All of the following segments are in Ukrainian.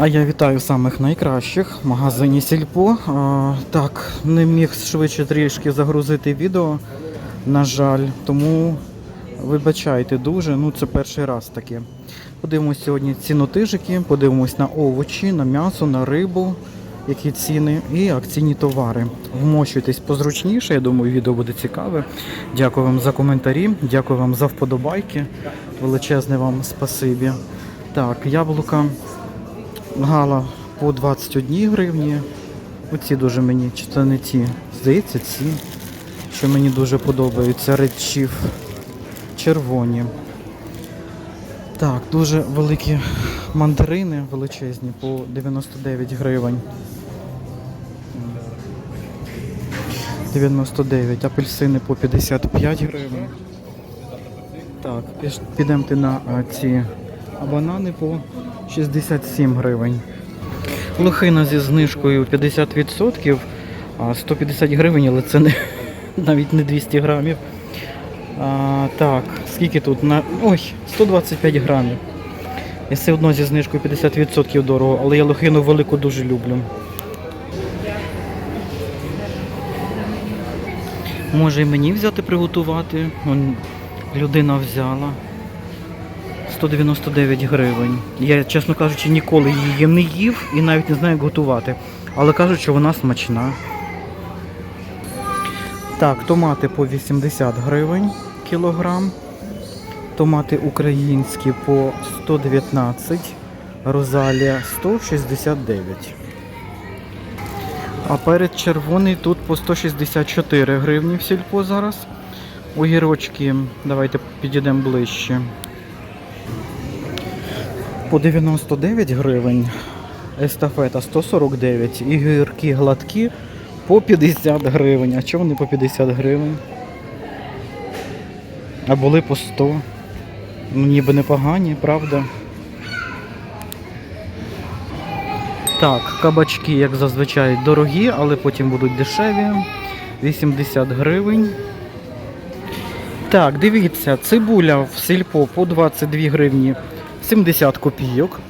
А я вітаю самих найкращих в магазині Сільпо. А, так, не міг швидше трішки загрузити відео, на жаль, тому вибачайте дуже. Ну це перший раз таке. Подивимось сьогодні цінотижики, подивимось на овочі, на м'ясо, на рибу, які ціни і акційні товари. Вмощуйтесь позручніше, я думаю, відео буде цікаве. Дякую вам за коментарі, дякую вам за вподобайки. Величезне вам спасибі. Так, яблука. Гала по 21 гривні. Оці дуже мені, чи це не ті, здається, ці, що мені дуже подобаються. Редчів червоні. Так, дуже великі мандарини величезні по 99 гривень. 99, апельсини по 55 гривень. Так, підемте на ці а банани по 67 гривень. Лохина зі знижкою 50%, а 150 гривень, але це не, навіть не 200 грамів. А, так, скільки тут? На, ой, 125 грамів. І все одно зі знижкою 50% дорого, але я лохину велику дуже люблю. Може і мені взяти приготувати? Он, людина взяла. 199 гривень. Я, чесно кажучи, ніколи її не їв і навіть не знаю, як готувати. Але кажуть, що вона смачна. Так, томати по 80 гривень кілограм. Томати українські по 119, розалія 169. А перець червоний тут по 164 гривні в сільпо зараз. Огірочки, давайте підійдемо ближче. По 99 гривень. Естафета 149. І гірки гладкі по 50 гривень. А чому вони по 50 гривень? А були по 100. Ну ніби непогані, правда? Так, кабачки, як зазвичай, дорогі, але потім будуть дешеві. 80 гривень. Так, дивіться, цибуля в сільпо по 22 гривні 70 копійок.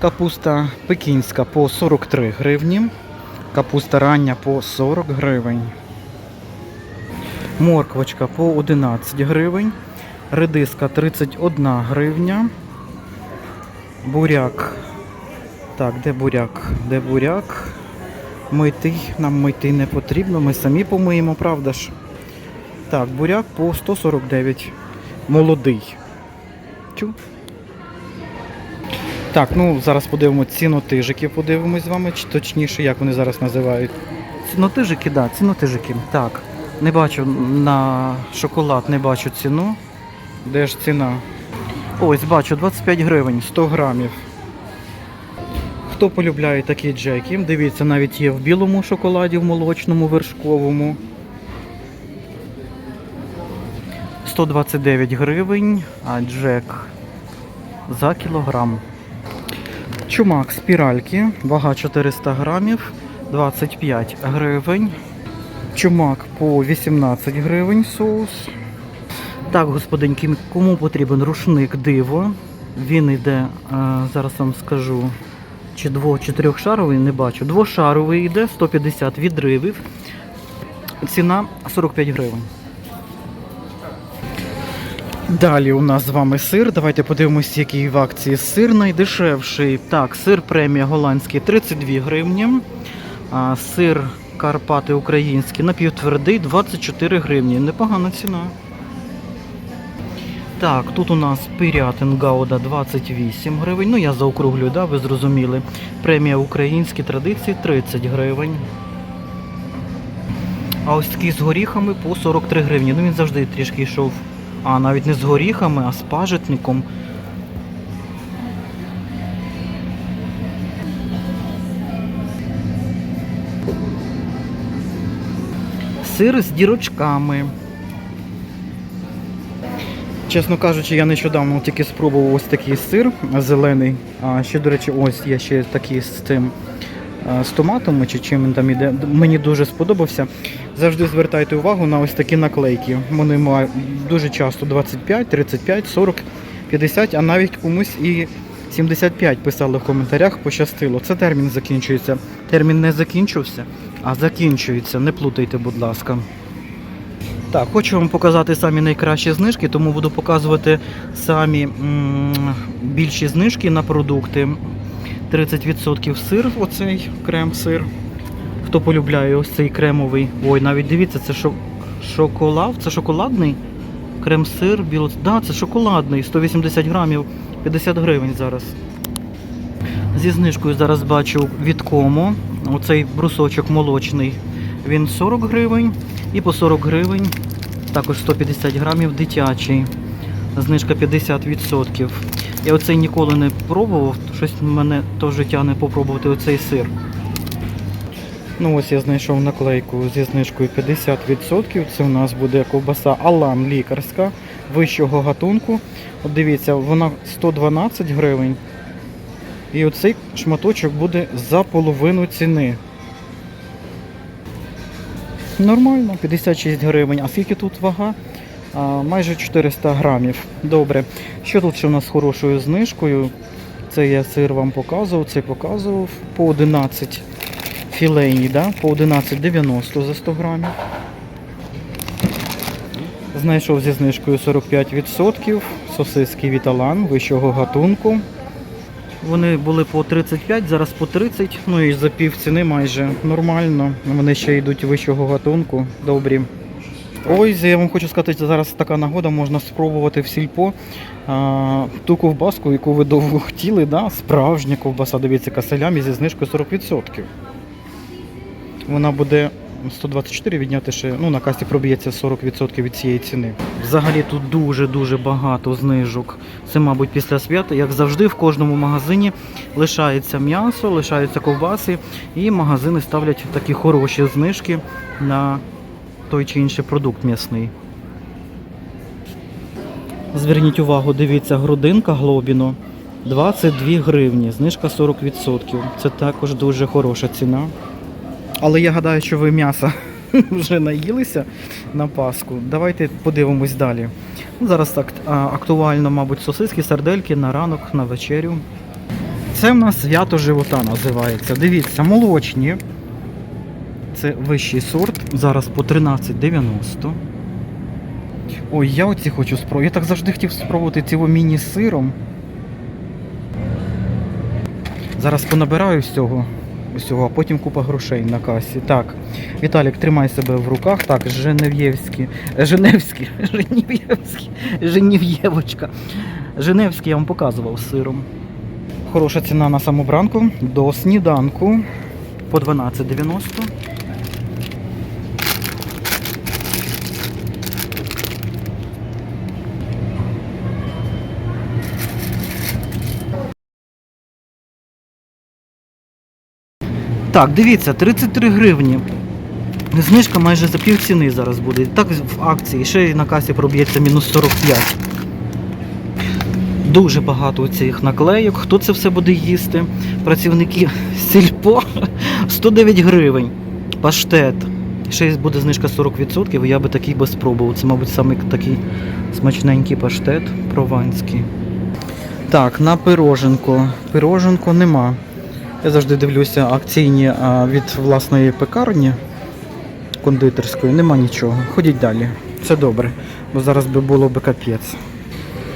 Капуста пекінська по 43 гривні. Капуста рання по 40 гривень. Морквочка по 11 гривень. Редиска 31 гривня. Буряк. Так, де буряк? Де буряк? Мити. Нам мити не потрібно, ми самі помиємо, правда ж? Так, буряк по 149. Молодий. Чу. Так, ну зараз подивимося цінотижики, подивимось з вами, чи точніше, як вони зараз називають. Цінотижики, так, да, цінотижики. Так. Не бачу на шоколад, не бачу ціну. Де ж ціна? Ось бачу 25 гривень, 100 грамів. Хто полюбляє такі джеки, дивіться, навіть є в білому шоколаді, в молочному, вершковому. 129 гривень, а джек за кілограм. Чумак спіральки, вага 400 грамів, 25 гривень. Чумак по 18 гривень соус. Так, господинки, кому потрібен рушник диво. Він йде, е, зараз вам скажу, чи дво, чи трьохшаровий, не бачу. Двошаровий йде, 150 відривів. Ціна 45 гривень. Далі у нас з вами сир. Давайте подивимось, який в акції сир найдешевший. Так, сир премія голландський 32 гривні. А, сир Карпати український напівтвердий 24 гривні. Непогана ціна. Так, тут у нас пирятин Гауда 28 гривень. Ну я заокруглюю, да, ви зрозуміли. Премія українські традиції 30 гривень. А ось такий з горіхами по 43 гривні. Ну він завжди трішки йшов. А навіть не з горіхами, а з пажитником. Сир з дірочками. Чесно кажучи, я нещодавно тільки спробував ось такий сир зелений. А ще, до речі, ось є ще такий з цим з томатами чи чим він там іде. Мені дуже сподобався. Завжди звертайте увагу на ось такі наклейки. Вони мають дуже часто 25, 35, 40, 50, а навіть комусь і 75 писали в коментарях, пощастило. Це термін закінчується. Термін не закінчився, а закінчується. Не плутайте, будь ласка. Так, хочу вам показати самі найкращі знижки, тому буду показувати самі м, більші знижки на продукти. 30% сир, оцей крем-сир. Хто полюбляє ось цей кремовий. Ой, навіть дивіться, це шо... шоколад, це шоколадний крем-сир, біло. Да, це шоколадний, 180 грамів, 50 гривень зараз. Зі знижкою зараз бачу від кому. Оцей брусочок молочний. Він 40 гривень і по 40 гривень, також 150 грамів дитячий. Знижка 50%. Я оцей ніколи не пробував, щось мене то життя не попробувати оцей сир. Ну ось я знайшов наклейку зі знижкою 50%. Це у нас буде ковбаса Алан лікарська вищого гатунку. От дивіться, вона 112 гривень. І оцей шматочок буде за половину ціни. Нормально, 56 гривень. А скільки тут вага? Майже 400 грамів. Добре. Що тут ще у нас хорошою знижкою? Це я сир вам показував, це показував по 11 філейні, да? по 11,90 за 100 грамів. Знайшов зі знижкою 45% сосиски Віталан вищого гатунку. Вони були по 35, зараз по 30, ну і за пів ціни майже нормально. Вони ще йдуть вищого гатунку, добрі. Ось, я вам хочу сказати, що зараз така нагода, можна спробувати в сільпо а, ту ковбаску, яку ви довго хотіли, да? справжня ковбаса, дивіться, каселямі зі знижкою 40%. Вона буде 124 відняти ще, ну на касі проб'ється 40% від цієї ціни. Взагалі тут дуже-дуже багато знижок. Це, мабуть, після свята, як завжди, в кожному магазині лишається м'ясо, лишаються ковбаси, і магазини ставлять такі хороші знижки на той чи інший продукт м'ясний. Зверніть увагу, дивіться, грудинка глобіно 22 гривні, знижка 40%. Це також дуже хороша ціна. Але я гадаю, що ви м'яса вже наїлися на Пасху. Давайте подивимось далі. Ну, Зараз так актуально, мабуть, сосиски, сардельки на ранок, на вечерю. Це в нас свято живота називається. Дивіться, молочні. Це вищий сорт. Зараз по 13,90. Ой, я оці хочу спробувати. Я так завжди хотів спробувати цього міні з сиром. Зараз понабираю всього, всього, а потім купа грошей на касі. Так, Віталік, тримай себе в руках. Так, Женев'євські, Женевські, Женів'євські, Женів'євочка. Женевський я вам показував сиром. Хороша ціна на самобранку до сніданку по 12,90. Так, дивіться, 33 гривні. Знижка майже за пів ціни зараз буде. Так в акції, ще й на касі проб'ється мінус 45. Дуже багато цих наклейок. Хто це все буде їсти? Працівники сільпо 109 гривень. Паштет. Ще буде знижка 40%, і я би такий би спробував. Це, мабуть, саме такий смачненький паштет прованський. Так, на пироженку. Пироженку нема. Я завжди дивлюся акційні від власної пекарні кондитерської. Нема нічого. Ходіть далі. Це добре, бо зараз би було би капець.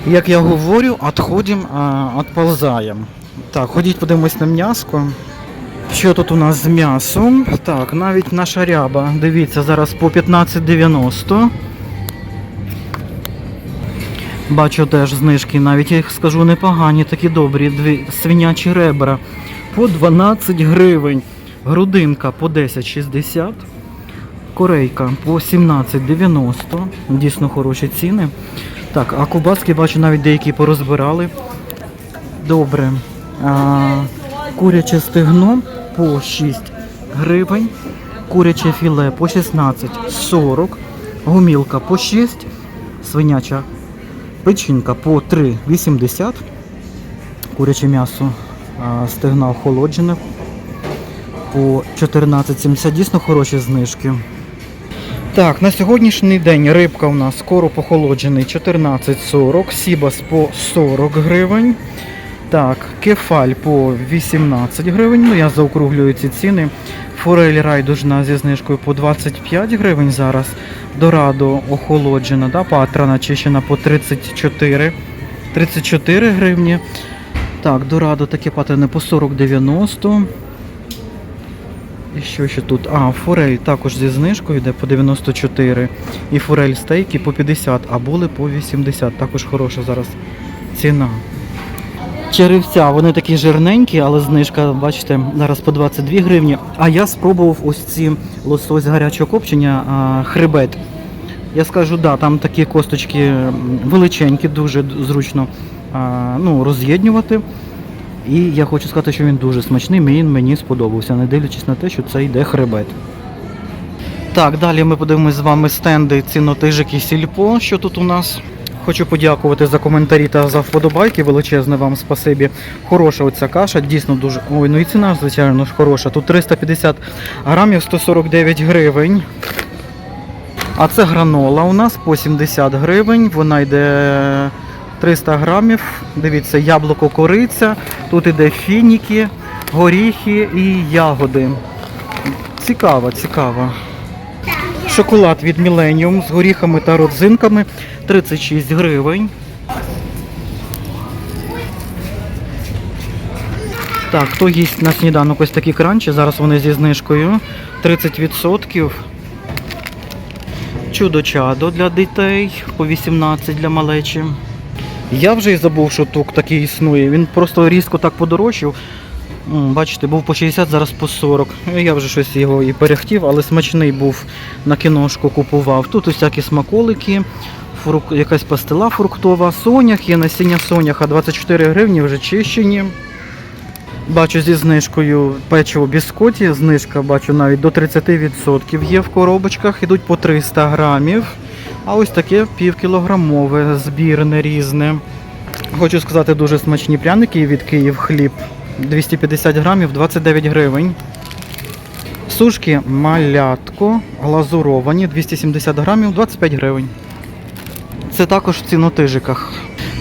Як я говорю, відходимо, відползаємо. Так, ходіть, подивимось на м'яско. Що тут у нас з м'ясом? Так, навіть наша ряба. Дивіться, зараз по 15,90. Бачу теж знижки, навіть я їх скажу непогані, такі добрі. Дві свинячі ребра по 12 гривень. Грудинка по 10,60. Корейка по 17,90. Дійсно хороші ціни. Так, а кубаски бачу навіть деякі порозбирали. Добре. А, куряче стегно по 6 гривень. Куряче філе по 16,40. Гумілка по 6. Свиняча печінка по 3,80. Куряче м'ясо стегна охолоджене по 14,70. Дійсно хороші знижки. Так, на сьогоднішній день рибка у нас скоро похолоджений 14,40, сібас по 40 гривень. Так, кефаль по 18 гривень. Ну, я заокруглюю ці ціни. Форель райдужна зі знижкою по 25 гривень зараз. Дорадо охолоджена, да, патра начищена по 34, 34 гривні. Так, дорадо таке патрене по 40,90. І що ще тут? А, форель також зі знижкою йде по 94. І форель стейки по 50, а були по 80. Також хороша зараз ціна. Черевця, вони такі жирненькі, але знижка, бачите, зараз по 22 гривні. А я спробував ось ці лосось гарячого копчення, а, хребет. Я скажу, да, там такі косточки величенькі, дуже зручно ну, роз'єднювати. І я хочу сказати, що він дуже смачний, він мені сподобався, не дивлячись на те, що це йде хребет. Так, далі ми подивимось з вами стенди цінотижики сільпо, що тут у нас. Хочу подякувати за коментарі та за вподобайки. Величезне вам спасибі. Хороша оця каша, дійсно дуже. Ой, ну і ціна, звичайно ж, хороша. Тут 350 грамів 149 гривень. А це гранола у нас по 70 гривень. Вона йде 300 грамів. Дивіться, яблуко кориця. Тут іде фініки, горіхи і ягоди. Цікаво, цікаво. Шоколад від Millennium з горіхами та родзинками 36 гривень. Так, хто їсть на сніданок ось такі кранчі, зараз вони зі знижкою 30%. Чудо-чадо для дітей по 18 для малечі. Я вже й забув, що тук такий існує. Він просто різко так подорожчав. Бачите, був по 60, зараз по 40. Я вже щось його і перехтів, але смачний був на кіношку купував. Тут усякі смаколики, фрук... якась пастила фруктова, сонях, є насіння соняха 24 гривні, вже чищені. Бачу зі знижкою печиво біскоті, знижка бачу навіть до 30% є в коробочках, ідуть по 300 грамів. А ось таке півкілограмове, збірне різне. Хочу сказати, дуже смачні пряники від Київ хліб. 250 грамів, 29 гривень. Сушки малятко, глазуровані, 270 грамів, 25 гривень. Це також в цінотижиках.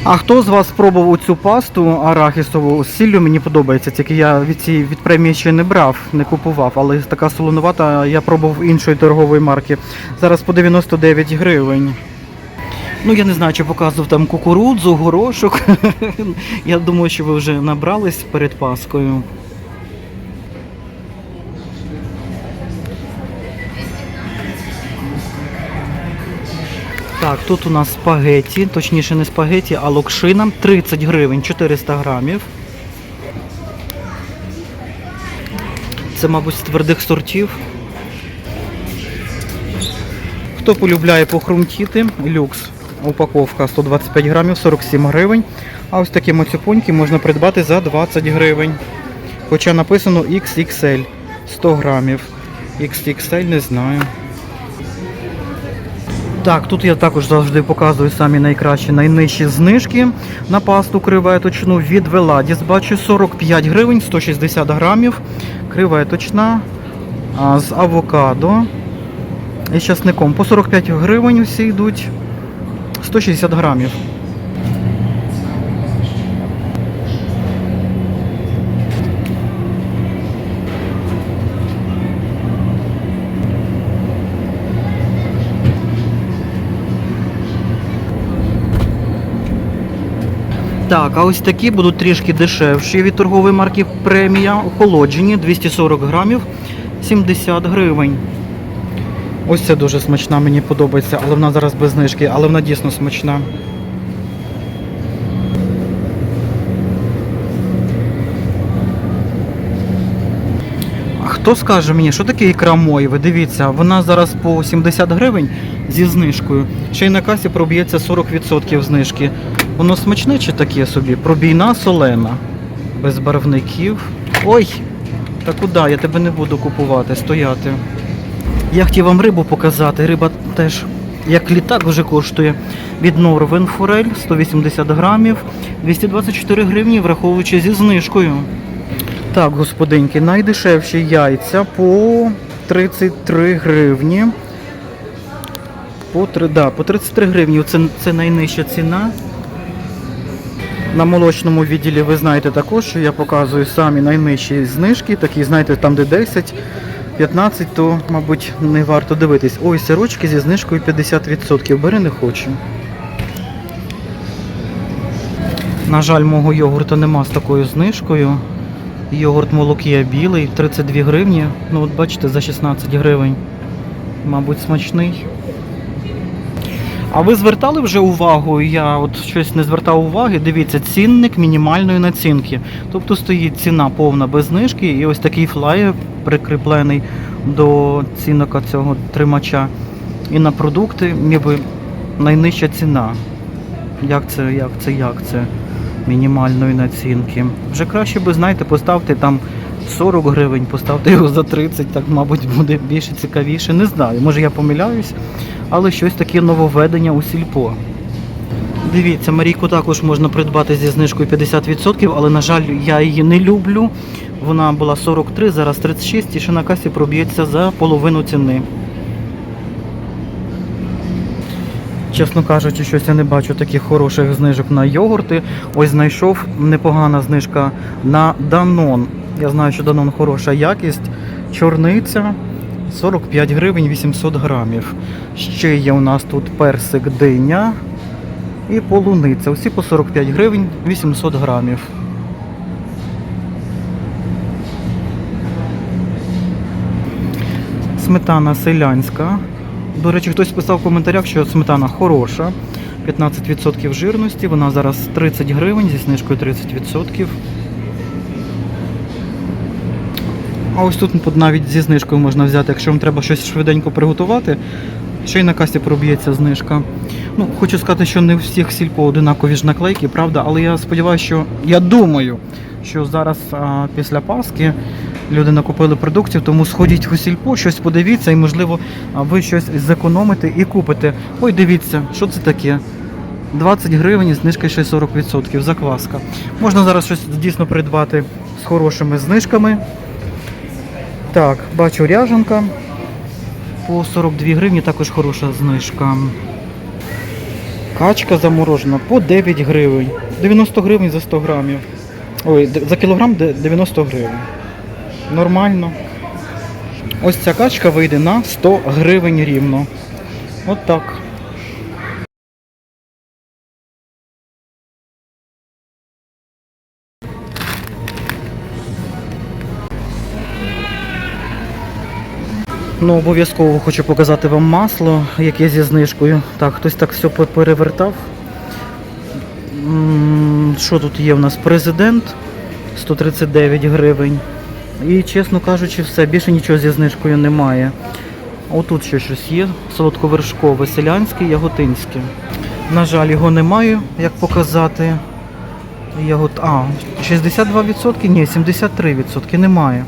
А хто з вас спробував цю пасту арахісову з сіллю? Мені подобається, тільки я від цієї від премії ще не брав, не купував, але така солонувата, я пробував іншої торгової марки. Зараз по 99 гривень. Ну, я не знаю, чи показував там кукурудзу, горошок. я думаю, що ви вже набрались перед Паскою. Так, тут у нас спагеті, точніше не спагеті, а локшина. 30 гривень 400 грамів. Це, мабуть, з твердих сортів. Хто полюбляє похрумтіти, люкс. Упаковка 125 грамів, 47 гривень. А ось такі моцюпоньки можна придбати за 20 гривень. Хоча написано XXL 100 грамів. XXL не знаю. Так, тут я також завжди показую самі найкращі, найнижчі знижки на пасту креветочну від Веладіс. Бачу 45 гривень, 160 грамів. Креветочна з авокадо і часником. По 45 гривень усі йдуть 160 грамів. Так, а ось такі будуть трішки дешевші від торгової марки премія. Охолоджені 240 грамів 70 гривень. Ось це дуже смачна, мені подобається, але вона зараз без знижки, але вона дійсно смачна. Хто скаже мені, що таке ікра Мойви? Дивіться, вона зараз по 70 гривень зі знижкою. Ще й на касі проб'ється 40% знижки. Воно смачне чи таке собі? Пробійна солена. Без барвників. Ой! Та куди? Я тебе не буду купувати, стояти. Я хотів вам рибу показати. Риба теж як літак вже коштує. Від Норвен Форель 180 грамів, 224 гривні, враховуючи зі знижкою. Так, господинки, найдешевші яйця по 33 гривні. По, да, по 33 гривні це, це найнижча ціна. На молочному відділі ви знаєте також, що я показую самі найнижчі знижки, такі, знаєте, там де 10, 15, то, мабуть, не варто дивитись. Ой, сирочки зі знижкою 50%. Бери не хочу. На жаль, мого йогурта нема з такою знижкою. Йогурт молокія білий, 32 гривні. Ну, от бачите, за 16 гривень. Мабуть, смачний. А ви звертали вже увагу? Я от щось не звертав уваги. Дивіться, цінник мінімальної націнки. Тобто стоїть ціна повна без знижки, і ось такий флаєр прикріплений до цінника цього тримача. І на продукти ніби найнижча ціна. Як це, як це, як це? Мінімальної націнки. Вже краще би, знаєте, поставте там 40 гривень, поставте його за 30, так, мабуть, буде більше цікавіше. Не знаю, може я помиляюсь, але щось таке нововведення у сільпо. Дивіться, Марійку також можна придбати зі знижкою 50%, але, на жаль, я її не люблю. Вона була 43, зараз 36 і ще на касі проб'ється за половину ціни. Чесно кажучи, щось я не бачу таких хороших знижок на йогурти. Ось знайшов непогана знижка на Данон. Я знаю, що Данон хороша якість. Чорниця 45 гривень 800 грамів. Ще є у нас тут персик диня і полуниця. Усі по 45 гривень 800 грамів. Сметана селянська. До речі, хтось писав в коментарях, що сметана хороша. 15% жирності. Вона зараз 30 гривень зі знижкою 30%. А ось тут навіть зі знижкою можна взяти, якщо вам треба щось швиденько приготувати. Ще й на касі проб'ється знижка. Ну, хочу сказати, що не у всіх сільпо одинакові ж наклейки, правда, але я сподіваюся, що я думаю, що зараз а, після Пасхи люди накупили продуктів, тому сходіть у сільпо, щось подивіться і, можливо, ви щось зекономите і купите. Ой, дивіться, що це таке? 20 гривень, знижка ще 40%, закваска. Можна зараз щось дійсно придбати з хорошими знижками. Так, бачу ряжанка. По 42 гривні також хороша знижка. Качка заморожена по 9 гривень. 90 гривень за 100 грамів. Ой, за кілограм 90 гривень. Нормально. Ось ця качка вийде на 100 гривень рівно. От так. Ну, обов'язково хочу показати вам масло, яке зі знижкою. Так, хтось так все перевертав. Що тут є у нас? Президент 139 гривень. І, чесно кажучи, все, більше нічого зі знижкою немає. Отут ще щось є. Солодковершкове, селянське, яготинське. На жаль, його немає, як показати. Ягод... А, 62%? Ні, 73% немає.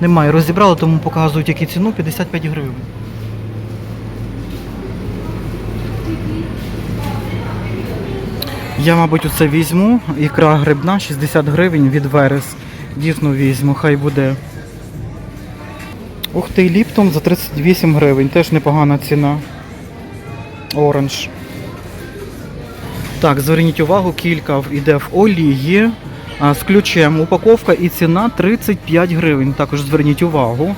Немає. Розібрали, тому показують які ціну 55 гривень. Я, мабуть, оце візьму. Ікра грибна 60 гривень від Верес. Дійсно візьму, хай буде. Ух ти, ліптом за 38 гривень. Теж непогана ціна. Оранж. Так, зверніть увагу, кілька йде в олії з ключем. Упаковка і ціна 35 гривень. Також зверніть увагу.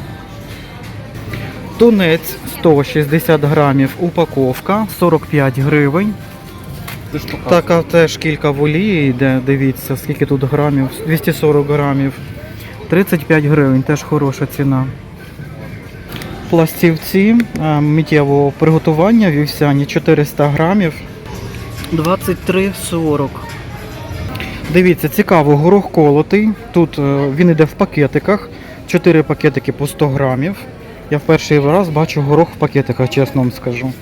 Тунець 160 грамів. Упаковка 45 гривень. Така теж кілька в олії йде, дивіться, скільки тут грамів. 240 грамів. 35 гривень, теж хороша ціна. Пластівці миттєвого приготування вівсяні 400 грамів. 23,40. Дивіться, цікаво, горох колотий. Тут е, він йде в пакетиках. 4 пакетики по 100 грамів. Я в перший раз бачу горох в пакетиках, чесно вам скажу.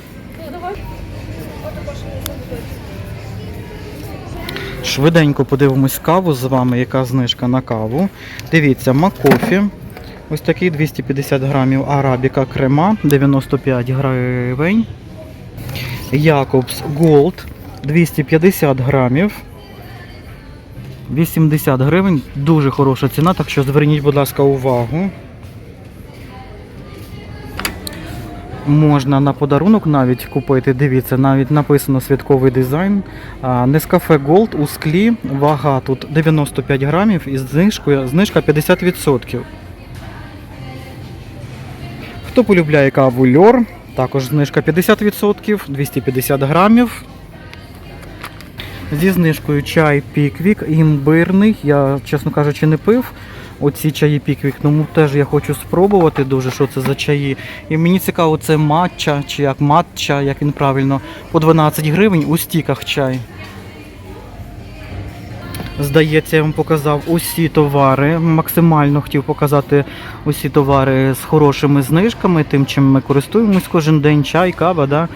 Швиденько подивимось каву з вами, яка знижка на каву. Дивіться, Макофі. Ось такий 250 грамів. Арабіка крема 95 гривень. Якобс Голд 250 грамів. 80 гривень. Дуже хороша ціна, так що зверніть, будь ласка, увагу. Можна на подарунок навіть купити. Дивіться, навіть написано святковий дизайн. Нескафе Gold у склі. Вага тут 95 грамів і знижкою, знижка 50%. Хто полюбляє каву льор, також знижка 50%, 250 грамів. Зі знижкою чай Піквік, імбирний. Я, чесно кажучи, не пив. Оці чаї Піквік, тому теж я хочу спробувати дуже, що це за чаї. І мені цікаво, це матча чи як матча, як він правильно, по 12 гривень у стіках чай. Здається, я вам показав усі товари. Максимально хотів показати усі товари з хорошими знижками, тим, чим ми користуємось кожен день, чай, кава, да?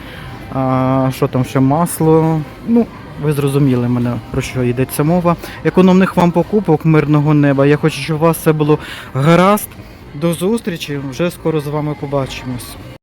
а, що там ще масло. Ну, ви зрозуміли мене, про що йдеться мова. Економних вам покупок, мирного неба. Я хочу, щоб у вас все було гаразд. До зустрічі, вже скоро з вами побачимось.